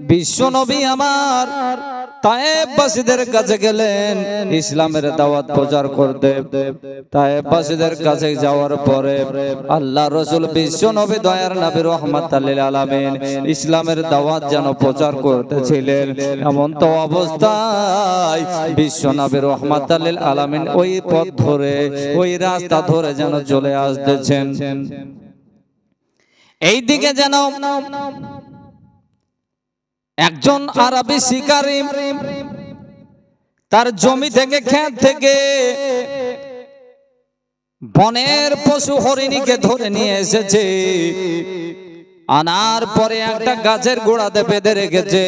বিশ্ব নবী আমার তায়েববাসীদের কাছে গেলেন, ইসলামের দাওয়াত প্রচার করতে। তায়েববাসীদের কাছে যাওয়ার পরে আল্লাহ রসুল বিশ্ব নবী দয়ার নবী রহমত আলামিন ইসলামের দাওয়াত যেন প্রচার করতেছিলেন। এমন তো অবস্থায় বিশ্ব নবী রহমত আলামিন ওই পথ ধরে, ওই রাস্তা ধরে যেন চলে আসতেছেন। এই দিকে যেন একজন আরবি শিকারী তার জমি থেকে ক্ষেত থেকে বনের পশু হরিণীকে ধরে নিয়ে এসেছে। আনার পরে একটা গাছের গোড়াতে বেঁধে রেখেছে।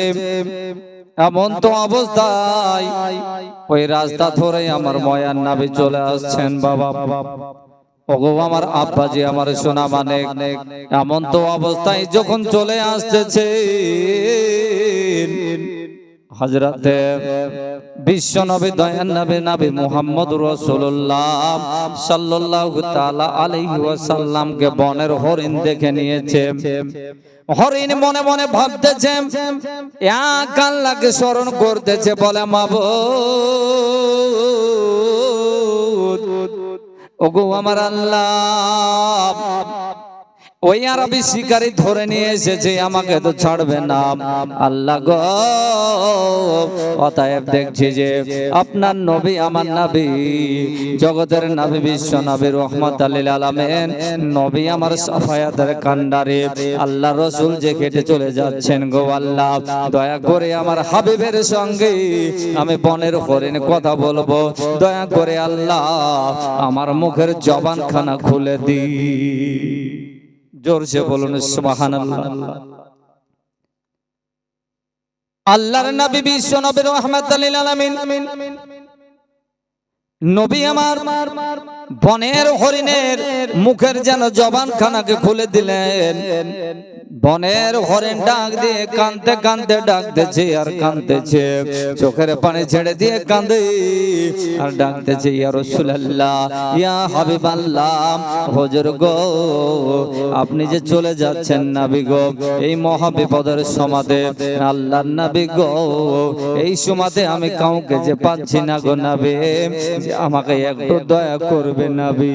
এমন তো অবস্থায় ওই রাস্তা ধরে আমার ময়ান নাবি চলে আসছেন বাবা বাবা। ওগো আমার আব্বাজি, আমার সোনা মানে এমন তো অবস্থায় যখন চলে আসতেছে হজরতে বিশ্ব নবী দয়ান নবী নবী মুহাম্মদ রাসূলুল্লাহ সাল্লাল্লাহু তাআলা আলাইহি ওয়াসাল্লামকে বনের হরিণ দেখে নিয়েছে হরিণ মনে মনে ভাবতেছে, এক আল্লাহকে স্মরণ করতেছে বলে মাবুদ ওগো আমার আল্লাহ, ওই আর আরবি শিকারি ধরে নিয়ে এসেছে, আমাকে তো ছাড়বে না। আল্লাহ গো অতএব দেখছি যে আপনার নবী, আমার নবী, জগতের নবী, বিশ্ব নবী রহমত আলিল আলামেন, নবী আমার সফায়াতের কান্ডারে আল্লাহ রসুল যে কেটে চলে যাচ্ছেন গো আল্লাহ, দয়া করে আমার হাবিবের সঙ্গে আমি বনের হরিণ কথা বলব। দয়া করে আল্লাহ, আমার মুখের জবান খানা খুলে দি জোরসে বলুন সুবাহান আল্লাহর নবী বিশ্ব নবী রহমাতুল্লিল আলামিন। নবী আমার বনের হরিণের মুখের যেন জবান খানাকে খুলে দিলেন। বনের হরিণ ডাক দিয়ে কানতে কানতে ডাকতেছে আর কানতেছে চোখের পানি ছেড়ে দিয়ে কান্দে আর ডাকতেছে ইয়া রাসূলুল্লাহ, ইয়া হাবিবাল্লাহ, হুজুর গো, আপনি যে চলে যাচ্ছেন নবী গো, এই মহা বিপদের সমাদে আল্লাহর নবী গো, এই সমাদে আমি কাউকে যে পাচ্ছি না গো নবী আমাকে একটু দয়া করবে নবী।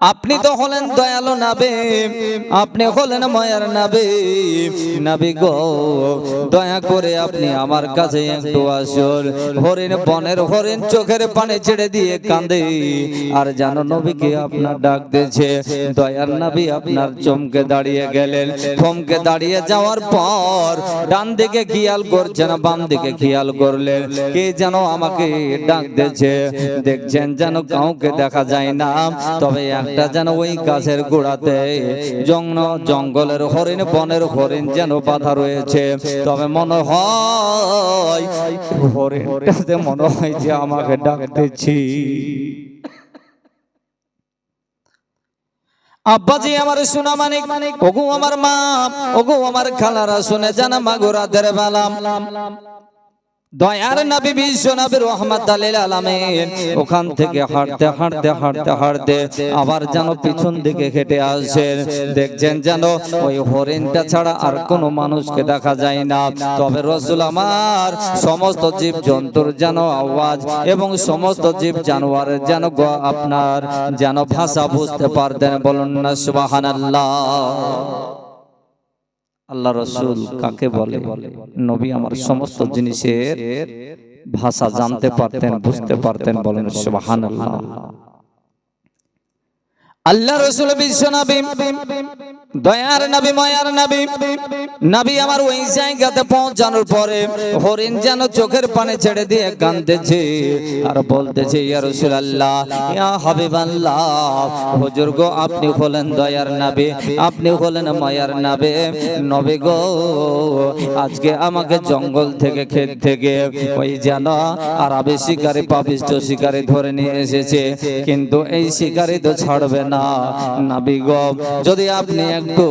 আপনি তো হলেন দয়ালু নাবে, আপনি হলেন মায়ার নাবে। নাবি গো, দয়া করে আপনি আমার কাছে একটু আসুন। হরিণ বনের হরিণ চোখের পানি ছেড়ে দিয়ে কাঁদে। আর জানো নবীকে আপনার ডাক দিয়েছে, দয়ার নাবি আপনার চমকে দাঁড়িয়ে গেলেন। থমকে দাঁড়িয়ে যাওয়ার পর ডান দিকে খেয়াল করছেন বাম দিকে খেয়াল করলেন। কে যেন আমাকে ডাক দিয়েছে, দেখছেন যেন কাউকে দেখা যায় না। তবে একটা যেন ওই গাছের গোড়াতে জঙ্গল জঙ্গলের হরিণ বনের হরিণ যেন বাধা রয়েছে। তবে মনে হয় হরিণটাতে মনে হয় যে আমাকে ডাকতেছি। আব্বাজি আমার সোনা মানিক মানিক ওগো আমার মা ওগো আমার খালারা শুনে জানা মাগো রাতের বেলাম দয়ার নবী বিশ্ব নবী রহমত আলিল আলামিন। ওখান থেকে হাঁটতে হাঁটতে হাঁটতে হাঁটতে আবার যেন পিছন দিকে হেঁটে আসছেন দেখছেন যেন ওই হরিণটা ছাড়া আর কোনো মানুষকে দেখা যায় না। তবে রসুল আমার সমস্ত জীব জন্তুর যেন আওয়াজ এবং সমস্ত জীব জানোয়ারের যেন আপনার যেন ভাষা বুঝতে পারতেন। বলুন না সুবাহান আল্লাহ রসুল কাকে বলে? নবী আমার সমস্ত জিনিসের ভাষা জানতে পারতেন বুঝতে পারতেন বলেন সুবাহান আল্লাহ আল্লাহ রসুল বিশ্ব নবী। দয়ার নবী, মায়ার নবী নবী আমার ওই জায়গাতে পৌঁছানোর পরে হরিণ যেন চোখের পানি ছেড়ে দিয়ে কাঁদতেছে আর বলতেছে, ইয়া রাসূলুল্লাহ, ইয়া হাবিবাল্লাহ, হুজুর গো, আপনি হলেন দয়ার নবী, আপনি হলেন মায়ার নবী নবী গো, আজকে আমাকে জঙ্গল থেকে ক্ষেত থেকে ওই যেন আর আরবে শিকারি, পাপিষ্ট শিকারি ধরে নিয়ে এসেছে, কিন্তু এই শিকারি তো ছাড়বে না, নাবি গো, যদি আপনি একটু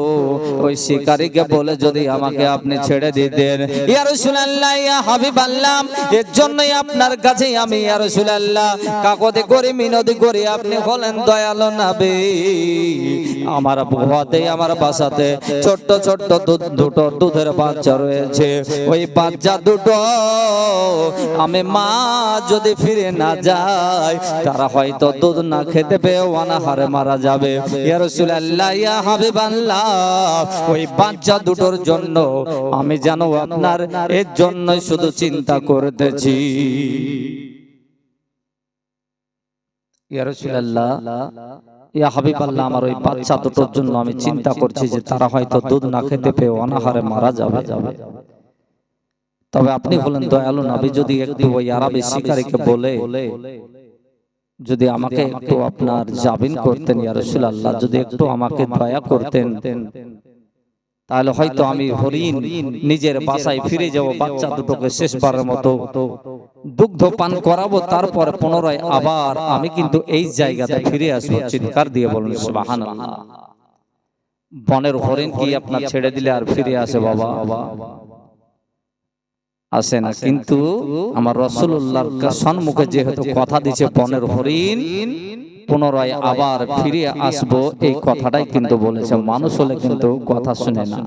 ওই শিকারীকে বলে যদি আমাকে আপনি ছেড়ে দিতেন। ইয়া রাসূলুল্লাহ, ইয়া হাবিবাল্লাহ, এর জন্যই আপনার কাছে আমি, ইয়া রাসূলুল্লাহ, কাকতে করে, মিনতি করি, আপনি হলেন দয়ালু নবী। আমার ভুয়াতে আমার বাসাতে ছোট্ট ছোট্ট দুটো দুধের বাচ্চা রয়েছে। ওই বাচ্চা দুটো আমি মা যদি ফিরে না যায়, তারা হয়তো দুধ না খেতে পেয়ে অনাহারে মারা যাবে। ওই বাচ্চা দুটোর জন্য আমি জানো আপনার এর জন্যই শুধু চিন্তা করতেছি। ইয়া আমার ওই বাচ্চা দুটোর জন্য আমি চিন্তা করছি যে তারা হয়তো দুধ না খেতে পেয়ে অনাহারে মারা যাবে। তবে আপনি বলেন, দয়ালু নবী যদি একটু ওই আরবি শিকারীকে বলে, যদি আমাকে একটু আপনার জাবিন করতেন, ইয়া রাসূলুল্লাহ, যদি একটু আমাকে দয়া করতেন। তাহলে হয়তো আমি হরিণ নিজের বাসায় ফিরে যাব বাচ্চা দুটোকে শেষবারের মতো দুগ্ধ পান করাবো তারপরে পুনরায় আবার আমি কিন্তু এই জায়গাতে ফিরে আসব চিৎকার দিয়ে বলুন সুবহানাল্লাহ। বনের হরিণ কি আপনার ছেড়ে দিলে আর ফিরে আসে বাবা? আসে না কিন্তু আমার রসুল্লাহর সম্মুখে যেহেতু কথা দিছে বনের হরিণ পুনরায় আবার ফিরে আসব এই কথাটাই কিন্তু বলেছে। মানুষ হলে কিন্তু কথা শুনে না।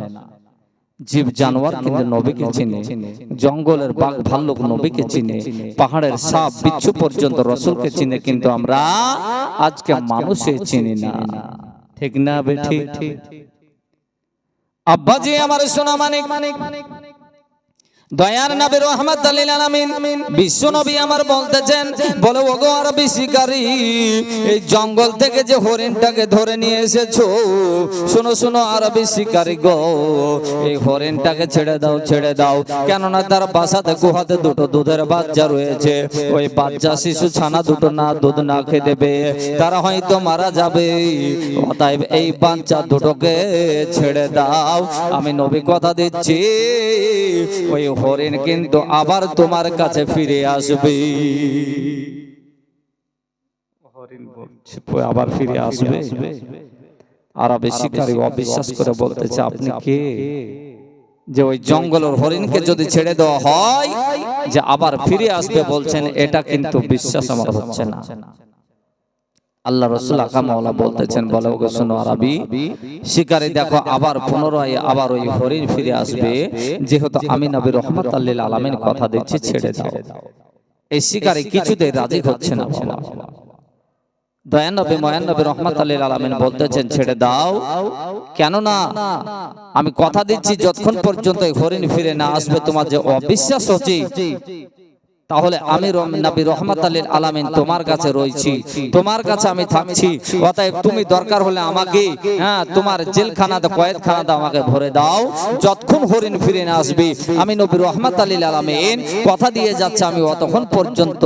জীব জানোয়ার কিন্তু নবীকে চিনে। জঙ্গলের বাঘ ভাল্লুক নবীকে চিনে। পাহাড়ের সাপ বিচ্ছু পর্যন্ত রসুলকে চিনে কিন্তু আমরা আজকে মানুষে চিনি না। ঠিক না বেঠি। আব্বাজি আমার সোনা মানিক। দয়ার নবী রহমত আলামিন। বিশ্ব নবী আমার বলতেছেন, বলে, ওগো আরবি শিকারী, এই জঙ্গল থেকে যে হরিণটাকে ধরে নিয়ে এসেছ, শোনো শোনো আরবি শিকারী গো, এই হরিণটাকে ছেড়ে দাও ছেড়ে দাও। কেননা তার বাসাতে, গুহাতে দুটো দুধের বাচ্চা রয়েছে। ওই বাচ্চা শিশু ছানা দুটো না, দুধ না খেয়ে দেবে। তারা হয়তো মারা যাবে। অতএব এই বাচ্চা দুটোকে ছেড়ে দাও। আমি নবী কথা দিচ্ছি, ওই হরিণ কিন্তু আবার তোমার কাছে ফিরে আসবে। হরিণ আবার ফিরে আসবে। আরবে শিকারী অবিশ্বাস করে বলতেছে আপনি কে? যে ওই জঙ্গলের হরিণকে যদি ছেড়ে দেওয়া হয় যে আবার ফিরে আসবে বলছেন এটা কিন্তু বিশ্বাস আমার হচ্ছে না। আল্লাহ রসুল আকামাওয়ালা বলতেছেন বলে ওকে শোনো আরবি। শিকারি দেখো আবার পুনরায় আবার ওই হরিণ ফিরে আসবে। যেহেতু আমি নবী রহমত আল্লিল আলমিন কথা দিচ্ছি ছেড়ে দাও। এই শিকারি কিছুতে রাজি হচ্ছে না দয়ানবী ময়ানবী রহমত আল্লিল আলমিন বলতেছেন ছেড়ে দাও। কেননা আমি কথা দিচ্ছি যতক্ষণ পর্যন্ত হরিণ ফিরে না আসবে তোমার যে অবিশ্বাস হচ্ছে তাহলে আমি নবী রহমত আলীর আলামিন তোমার কাছে রয়েছি। তোমার কাছে আমি থাকছি। অতএব তুমি দরকার হলে আমাকে হ্যাঁ তোমার জেলখানাতে কয়েদখানাতে আমাকে ভরে দাও। যতক্ষণ হরিণ ফিরে না আসবে আমি নবী রহমত আলীল আলামিন কথা দিয়ে যাচ্ছে আমি অতক্ষণ পর্যন্ত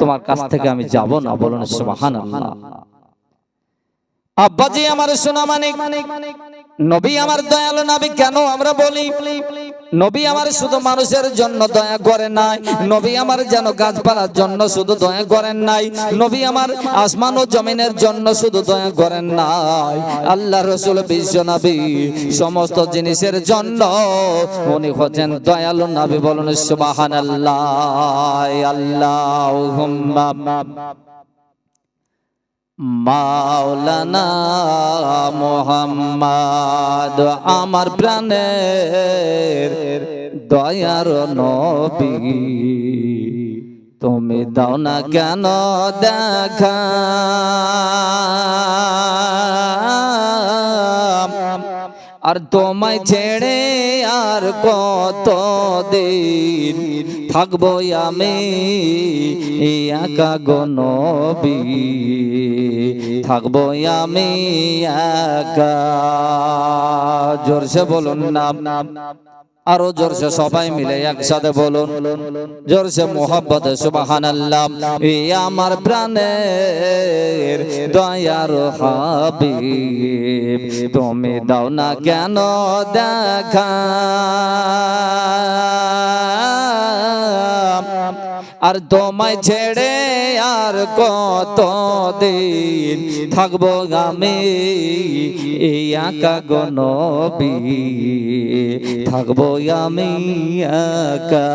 তোমার কাছ থেকে আমি যাব না বলুন সুবহানাল্লাহ। আব্বাজি আমার সোনা মানিক নবী আমার দয়ালু নবী কেন আমরা বলি? নবী আমার শুধু মানুষের জন্য দয়া করেন নাই। নবী আমার যেন গাছপালার জন্য শুধু দয়া করেন নাই। নবী আমার আসমান ও জমিনের জন্য শুধু দয়া করেন নাই। আল্লাহ রসুল, বিশ্ব নবী, সমস্ত জিনিসের জন্য উনি হচ্ছেন দয়ালু নবী বলুন সুবাহান আল্লাহ আল্লাহ মাওলানা মোহাম্মদ আমার প্রাণের দয়ার নবী। তুমি দাও না কেন দেখা? আর তোমায় ছেড়ে আর কত দিন থাকব আমি একা গনবি থাকব আমি একা। জোরসে বলুন নাম নাম। নাম। আরও জোরসে সবাই মিলে একসাথে বলুন, জোরসে মোহাম্মত সুবাহান আল্লাহ আমার প্রাণের দয়ার হাবিব, তুমি দাও না কেন দেখা? আর তোমায় ছেড়ে আর কত দিন থাকব আমি? এই আকা গনবি থাকব আমি একা।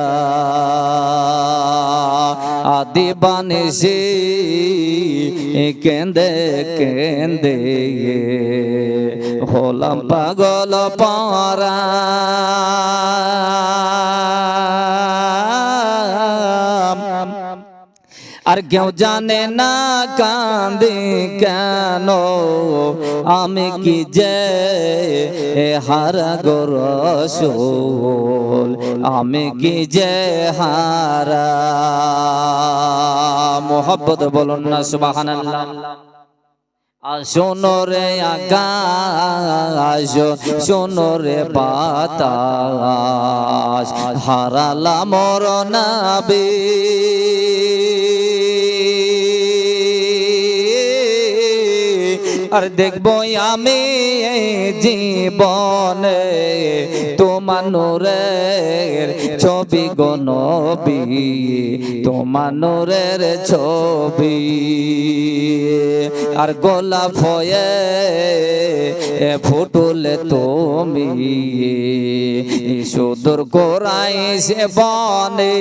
আদি বানিসি কেন্দে কেন্দে হলাম পাগল পারা আর কেউ জানে না কান্দি কেন? আমি কি যে হারা গরসুল আমি কি যে হারা? মোহব্বত বলুন না, সুবহানাল্লাহ। শোনো রে আকাশ, শোনো রে বাতাস। হারালা মর আর দেখব আমি জীবনে তোমার ছবি গনবি তোমার ছবি। আর গোলাপ হয়ে ফুটুলে তুমি, সুদূর গোরাই সে বনে।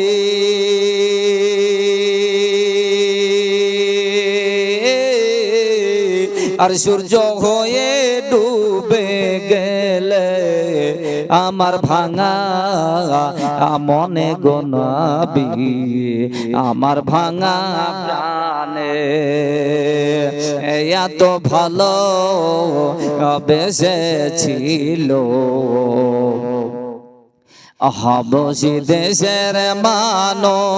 আর সূর্য হয়ে ডুবে গেলে আমার ভাঙা মনে গোনাবি, আমার ভাঙা প্রাণে। এত ভালো বেসেছিল হাবসি দেশের মানুষ।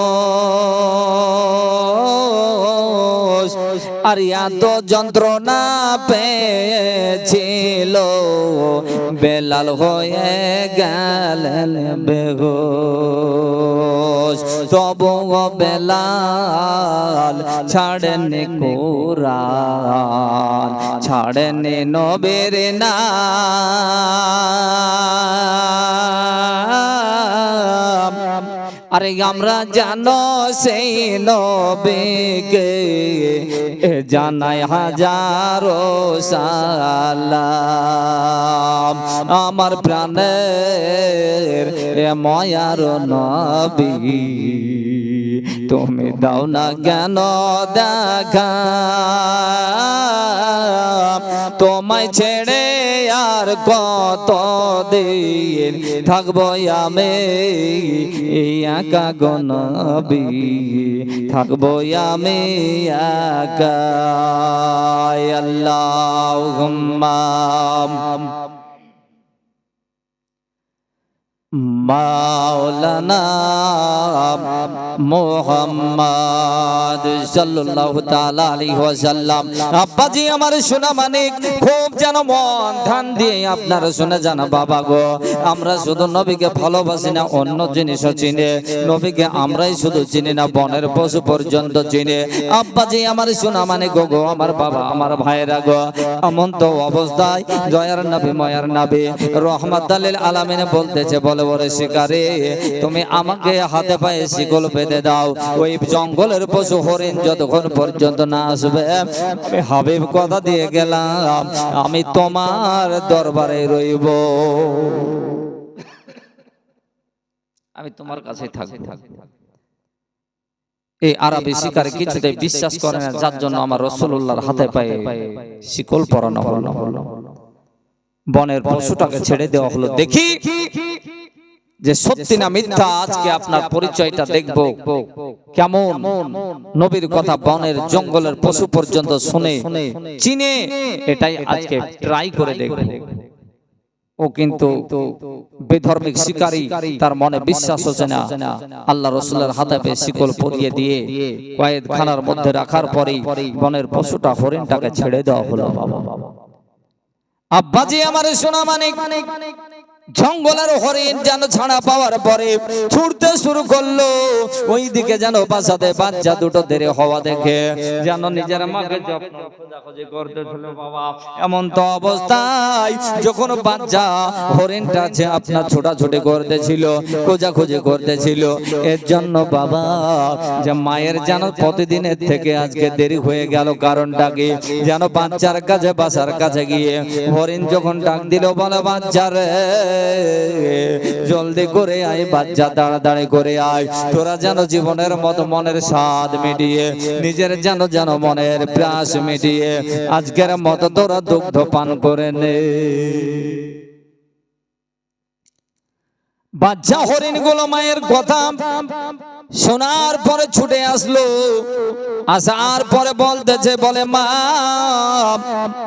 আর এত যন্ত্রণা পেয়েছিল। বেলাল হয়ে গেলেন বেগোস তবু বেলাল ছাড়েনি কোরআন ছাড়েনি নবীর না আরে আমরা জানো সেই নবীকে জানাই হাজারো সালাম। আমার প্রাণের এ ময়ার নবী। তুমি দাও না জ্ঞান দেখা? তোমায় ছেড়ে আর কত দিন থাকব আমি? একা গনবি থাকব আমি একা আল্লাহ মাওলানা মোহাম্মদ সাল্লাল্লাহু তাআলা আলাইহি ওয়াসাল্লাম। আব্বাজি, আমার মানিক, খুব যেন মন ধান দিয়ে শুনে জান, বাবা গো। আমরা শুধু নবীকে ভালোবাসি না, অন্য জিনিসও চিনি। নবীকে আমরাই শুধু চিনি না, বনের পশু পর্যন্ত চিনি। আব্বাজি, আমার সোনা মানিক গো আমার বাবা, আমার ভাইরা গো। এমন তো অবস্থায় জয়ার নবী, ময়ার নবী, রহমাত আলামিনে বলতেছে, বলে শিকারে, তুমি আমাকে হাতে পায়ে শিকল দাও। ওই জঙ্গলের পশু হরিণ যতক্ষণ পর্যন্ত না আসবে, আমি হাবিব কথা দিয়ে গেলাম, আমি তোমার দরবারে রইব। আমি তোমার কাছে এই আরবি শিকারে কিছুতে বিশ্বাস করে না, যার জন্য আমার রসুল্লাহর হাতে পায়ে শিকল পরানো বনের পশুটাকে ছেড়ে দেওয়া হলো। দেখি যে সত্যি না মিথ্যা আজকে আপনার পরিচয়টা দেখব। কেমন? নবীর কথা বনের জঙ্গলের পশু পর্যন্ত শুনে চিনে এটাই আজকে ট্রাই করে দেখব। ও কিন্তু বেধর্মিক শিকারী তার মনে বিশ্বাস হচ্ছে না। আল্লাহ রসুলের হাতে শিকল পরিয়ে দিয়ে কয়েদ খানার মধ্যে রাখার পরে বনের পশুটা হরিণটাকে ছেড়ে দেওয়া হলো। আব্বাজি আমার সোনা মানে জঙ্গলের হরিণ যেন ছাড়া পাওয়ার পরে ছুটতে শুরু করল। ওই দিকে যেন বাসাতে বাচ্চা দুটো দেরি হওয়া দেখে। যেন নিজের মাকে এমন তো অবস্থায় যখন বাচ্চা হরিণটা আছে আপনার ছোটাছুটি করতেছিল, খোঁজাখুঁজি করতেছিল, এর জন্য বাবা যে মায়ের যেন প্রতিদিনের থেকে আজকে দেরি হয়ে গেল কারণটা কি? যেন বাচ্চার কাছে, বাসার কাছে গিয়ে হরিণ যখন ডাক দিল, বলে বাচ্চার জলদি করে আয়, বাচ্চা দাঁড়া দাঁড়ে করে আয়। তোরা যেন জীবনের মতো মনের স্বাদ মিটিয়ে, নিজের যেন যেন মনের প্রাস মিটিয়ে, আজকের মত তোরা দুগ্ধ পান করে নে। বাচ্চা হরিণগুলো মায়ের কথা। শোনার পরে ছুটে আসলো। আসার পরে বলতেছে বলে, মা,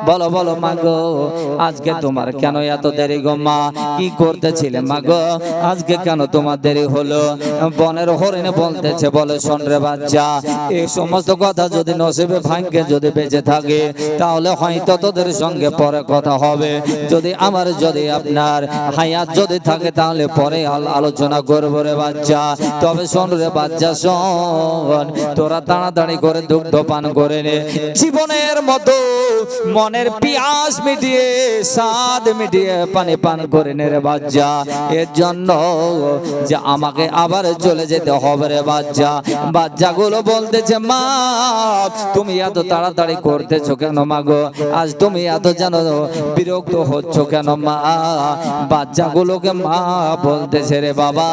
বলো বলো, মা গো, আজকে তোমার কেন এত দেরি গো, মা? কি করতেছিলে, মা গো? আজকে কেন তোমার দেরি হলো? বনের হরিণে বলতেছে, বলে, শোন রে বাচ্চা এই সমস্ত কথা যদি নসিবে ভাগ্যে যদি বেঁচে থাকে, তাহলে হয়তো তোদের সঙ্গে পরে কথা হবে। যদি আমার, যদি আপনার হায়াত যদি থাকে, তাহলে পরে আল- আলোচনা করব রে বাচ্চা। তবে শোন রে বাচ্চা শোন। তোরা তাড়াতাড়ি করে দুগ্ধ পান করে নে। জীবনের মতো মনের পিয়াস মিটিয়ে, স্বাদ মিটিয়ে পানি পান করে নে রে বাচ্চা এর জন্য যে আমাকে আবার চলে যেতে হবে রে বাচ্চা বলতেছে, মা, তুমি এত তাড়াতাড়ি করতেছো কেন মা গো? আজ তুমি এত যেন বিরক্ত হচ্ছ কেন মা? বাচ্চাগুলোকে মা বলতেছে, রে বাবা,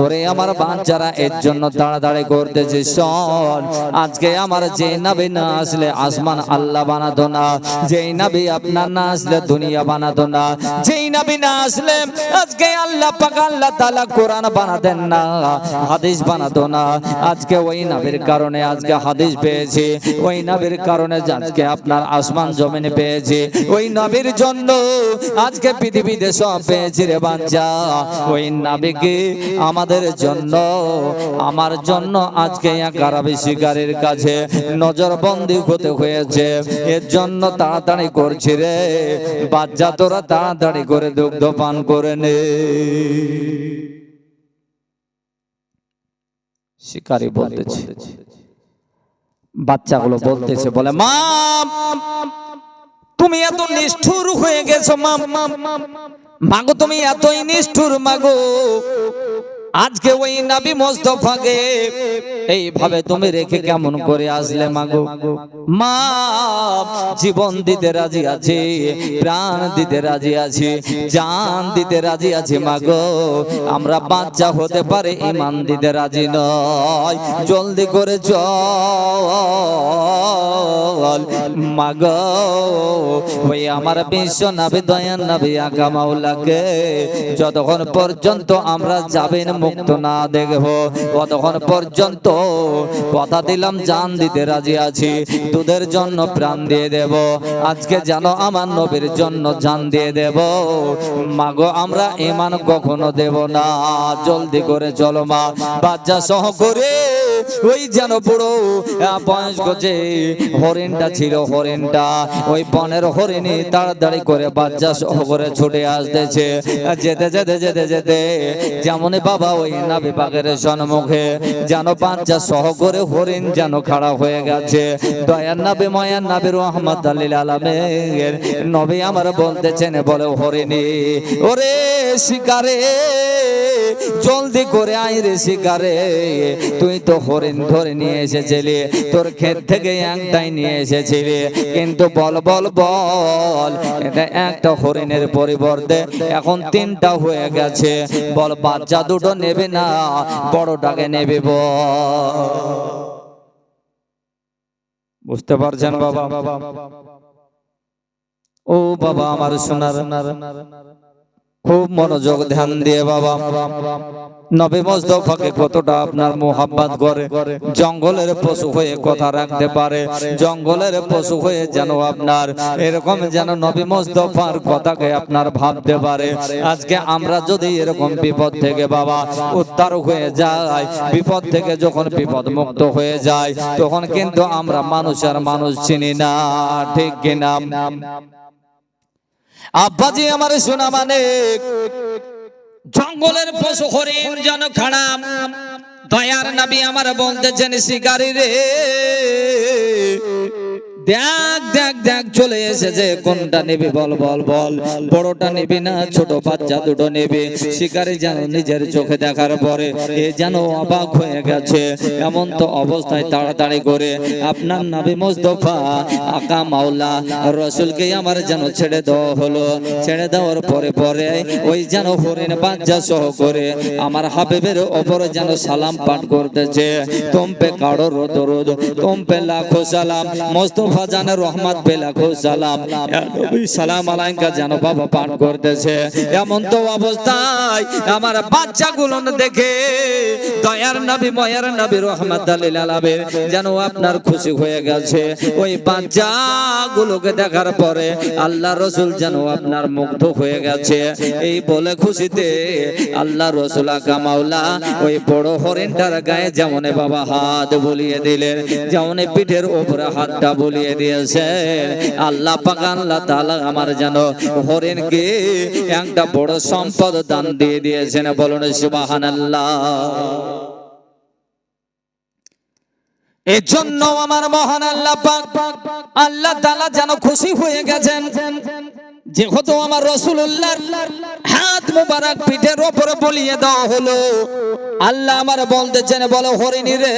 ওরে আমার বাচ্চারা এর জন্য তাড়াতাড়ি করতেছে শোন, আজকে আমার যে নাবি না আসলে আসমান আল্লাহ বানাতো না, যেই নাবি আপনার না আসলে দুনিয়া বানাতো না, যেই নাবি না আসলে আজকে আল্লাহ পাক আল্লাহ তাআলা কোরআন বানাতেন না, হাদিস বানাতো না, আজকে ওই নাবির কারণে আজকে হাদিস পেয়েছি, ওই নাবির কারণে আজকে আপনার আসমান জমিনে পেয়েছি, ওই নবীর জন্য আজকে পৃথিবীতে সব পেয়েছি রে বাচ্চা, ওই নাবিকে আমাদের জন্য আমার জন্য আজকে কারাবি শিকারের কাছে নজরবন্দি হতে হয়েছে। এর জন্য তাড়াতাড়ি করছি রে। বাচ্চা তোরা তাড়াতাড়ি করে দুগ্ধ পান করে নে। শিকারি বলতেছে। বাচ্চাগুলো বলতেছে বলে, মা, তুমি এত নিষ্ঠুর হয়ে গেছো, মা। মাগো, তুমি এতই নিষ্ঠুর, মাগো। আজকে ওই নাবি মোস্তফাকে এইভাবে তুমি রেখে কেমন করে আসলে মাগো? মা, জীবন দিতে রাজি আছে, প্রাণ দিতে রাজি আছে, জান দিতে রাজি আছে মাগো। আমরা বাচ্চা হতে পারে ইমান দিতে রাজি নয়। জলদি করে চল মাগো। ওই আমার বিশ্ব নাবি দয়ান নাবি আকা মাওলাকে যতক্ষণ পর্যন্ত আমরা যাবেন মুক্ত না দেখব। কতক্ষণ পর্যন্ত কথা দিলাম, জান দিতে রাজি আছি। তোদের জন্য প্রাণ দিয়ে দেব। আজকে যেন আমার নবীর জন্য জান দিয়ে দেব। মাগো, আমরা ইমান কখনো দেব না। জলদি করে চলো মা। বাচ্চা সহ করে ওই যেন বুড়ো বয়স্ক যে হরিণটা ছিল হরিণটা। ওই বনের হরিণী তাড়াতাড়ি করে বাচ্চা সহবরে ছুটে আসতেছে। যেতে যেতে যেতে যেতে যেমন বাবা ওই নাবি বাগের সম্মুখে যেন বাচ্চা সহ করে হরিণ যেন খাড়া হয়ে গেছে। দয়ার নাবি মায়ার নাবি রহমত আল্লিল আলমের নবী আমার বলতেছেন, বলে হরিণী, ওরে শিকারে, জলদি করে আয় রে শিকারে, তুই তো হরিণ ধরে নিয়ে এসেছিলি, তোর ক্ষেত থেকে একটাই নিয়ে এসেছিলি। কিন্তু বল বল বল, এটা একটা হরিণের পরিবর্তে এখন তিনটা হয়ে গেছে। বল বাচ্চা দুটো নেবে না বড়টাকে নেবে বুঝতে পারছেন বাবা? ও বাবা, আমার সোনার। খুব মনোযোগ ধ্যান দিয়ে বাবা। নবী মোস্তফাকে কতটা আপনার মোহাব্বত করে। জঙ্গলের পশু হয়ে কথা রাখতে পারে। জঙ্গলের পশু হয়ে যেন আপনার এরকম যেন নবী মোস্তফার কথাকে আপনার ভাবতে পারে। আজকে আমরা যদি এরকম বিপদ থেকে বাবা উদ্ধার হয়ে যায় বিপদ থেকে যখন বিপদ মুক্ত হয়ে যায়, তখন কিন্তু আমরা মানুষ আর মানুষ চিনি না, ঠিক কিনা? আব্বাজি আমার সোনা মানে জঙ্গলের পশু হরিণ যেন খারাপ দয়ার নাবি আমার বলতেছেন শিকারি রে। দেখ দেখ দেখ, চলে এসেছে। কোনটা নেবে বল বল বল। বড়টা নেবে না, ছোট বাচ্চা দুটো নেবে। শিকারি যেন নিজের চোখে দেখার পরে এ যেন অবাক হয়ে গেছে। এমন তো অবস্থায় তাড়াতাড়ি করে আপনার নাবি মোস্তফা, আকা মাওলা, রসুলকে আমার যেন ছেড়ে দেওয়া হলো। ছেড়ে দেওয়ার পরে পরে ওই যেন হরিণ বাচ্চা সহ করে আমার হাবিবের ওপরে যেন সালাম পাঠ করতেছে। তোমপে কাড়ো রোদ রোদ তোমপে লাখো সালাম। মোস্তফা জানে রহমত পে লাখো সালাম নবী, সালাম আলাইকা যেন বাবা পাঠ করতেছে। এমন তো অবস্থায় আমার বাচ্চাগুলো দেখে দয়ার নবী, ময়ার নবী রহমত আলামিন যেন আপনার খুশি হয়ে গেছে। ওই বাচ্চাগুলোকে দেখার পরে আল্লাহ রসুল যেন আপনার মুগ্ধ হয়ে গেছে। এই বলে খুশিতে আল্লাহ রসুল আকা মাওলা ওই বড় হরিণটার গায়ে যেমন বাবা হাত বলিয়ে দিলেন, যেমন পিঠের উপরে হাতটা বলিয়ে দিয়েছেন। আল্লাহ পাক, আল্লাহ তাআলা আমার যেন একটা বড় সম্পদ দান দিয়ে দিয়েছেন। বলুন, সুবহানাল্লাহ। এর জন্য আমার মহান আল্লাহ পাক, আল্লাহ তাআলা যেন খুশি হয়ে গেছেন। যেহেতু আমার রসুল্লাহর হাত মুবারক পিঠের ওপরে বলিয়ে দেওয়া হলো। আল্লাহ আমার বলতেছেন বলো, হরিণী রে,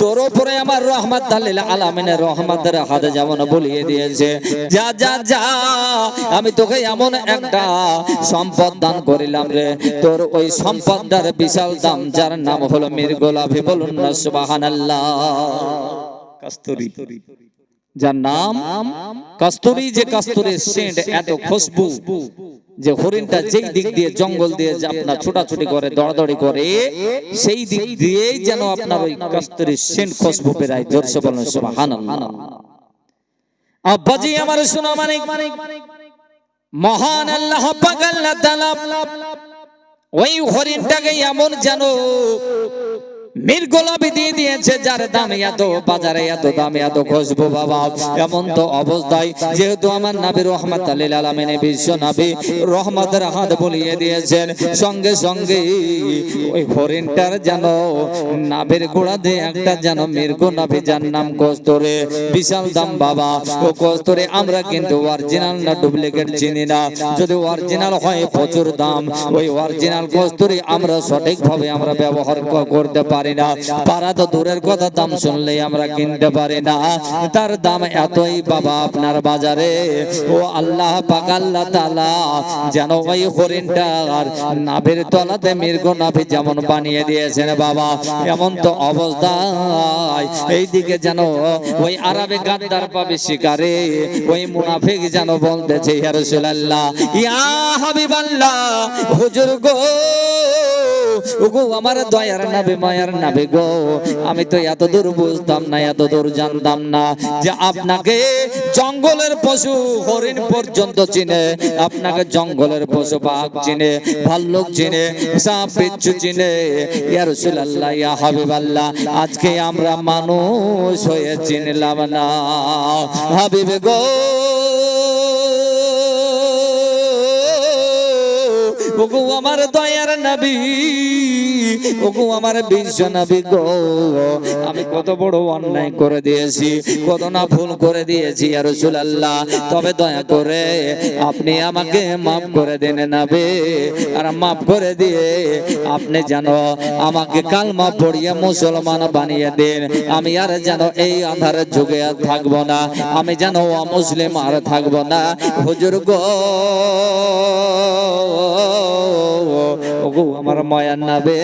তোর ওপরে আমার রহমত আল্লিল আলামিনের রহমতের হাতে যেমন বলিয়ে দিয়েছে। যা যা যা, আমি তোকে এমন একটা সম্পদ দান করিলাম রে। তোর ওই সম্পদটার বিশাল দাম, যার নাম হলো মীর গোলাপি বলুন না, সুবহানাল্লাহ। কস্তুরী। যার নাম কস্তুরী, যে কস্তুরীর সেন্ট, এত খুশবু, যে হরিণটা যেই দিক দিয়ে জঙ্গল দিয়ে যে আপনার ছোটাছুটি করে, দড়াদড়ি করে, সেই দিক দিয়েই যেন আপনার ওই কস্তুরীর সেন্ট খুশবু বেরায় জোরসে বলেন সুবহানাল্লাহ। আব্বাজি আমার শোনা মানে মহান আল্লাহ পাক আল্লাহ তাআলা ওই হরিণটাকে এমন যেন দিয়ে দিয়েছে, যার এত, বাজারে এত এত বাবা। এমন তো অবস্থায়, যেহেতু আমার নাবি রহমত বিশ্ব নাবি রহমতের হাত বলিয়ে দিয়েছেন, সঙ্গে সঙ্গে ওই হরিণটার যেন একটা যেন যার নাম বিশাল দাম বাবা। ও কস্তরে, আমরা কিন্তু অরিজিনাল না, ডুপ্লিকেট চিনি না। যদি অরিজিনাল হয়, প্রচুর দাম। ওই অরিজিনাল কস্তুরি আমরা সঠিকভাবে আমরা ব্যবহার করতে পারি। না। পারা তো দূরের কথা, দাম শুনলেই আমরা কিনতে পারি না। তার দাম এতই বাবা আপনার বাজারে। ও আল্লাহ পাক, আল্লাহ তাআলা যেন ওই হরিণটার নাভের তলাতে মৃগ নাভি যেমন বানিয়ে দিয়েছেন বাবা, এমন তো অবস্থায় এইদিকে যেন ওই আরবে গাদ্দার পাবে শিকারে, ওই মুনাফিক যেন বলতেছে ইয়া রাসূলুল্লাহ, ইয়া হাবিবাল্লাহ, হুজুর গো ওগো আমার দয়ার নাবে মায়ার নাবে গো? আমি তো এত দূর বুঝতাম না এত দূর জানতাম না যে আপনাকে জঙ্গলের পশু হরিণ পর্যন্ত চিনে, আপনাকে জঙ্গলের পশু বাঘ চিনে, ভাল্লুক চিনে, সাপ বিচ্ছু চিনে। ইয়া রাসূলুল্লাহ, ইয়া হাবিবাল্লাহ, আজকে আমরা মানুষ হয়ে চিনলাম না। হাবিব গো ওগো আমার দয়ার নবী, ওগো আমার বিশ্ব নবী গো। আমি কত বড় অন্যায় করে দিয়েছি, কত না ভুল করে দিয়েছি আর রাসূলুল্লাহ। তবে দয়া করে আপনি আমাকে মাফ করে দেন নবী। আর মাফ করে দিয়ে আপনি যেন আমাকে কালমা পড়িয়ে মুসলমান বানিয়ে দেন। আমি আর যেন এই আন্ধারের যুগে আর থাকব না। আমি যেন অমুসলিম আর থাকব না। হুজুর গো ওগো, আমার মায়ার নাবে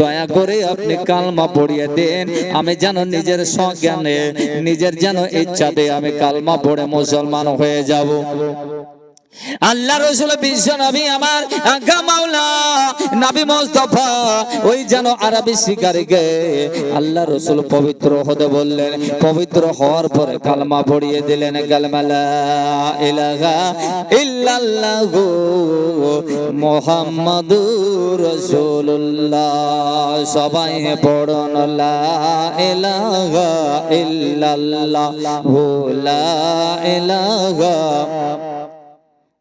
দয়া করে আপনি কালমা পড়িয়ে দেন। আমি যেন নিজের সজ্ঞানে, নিজের যেন ইচ্ছাতে আমি কালমা পড়ে মুসলমান হয়ে যাব। আল্লাহ রসুল বিশ্ব নবী আমার আজ্ঞা মাওলা, নবী মোস্তফা, ওই যেন আরবি শিকারীকে আল্লাহ রসুল পবিত্র হতে বললেন, পবিত্র হওয়ার পরে কালমা পড়িয়ে দিলেন, কালমা লা ইলাহা ইল্লাল্লাহু মুহাম্মাদুর সবাই পড়ুন, লা ইলাহা লা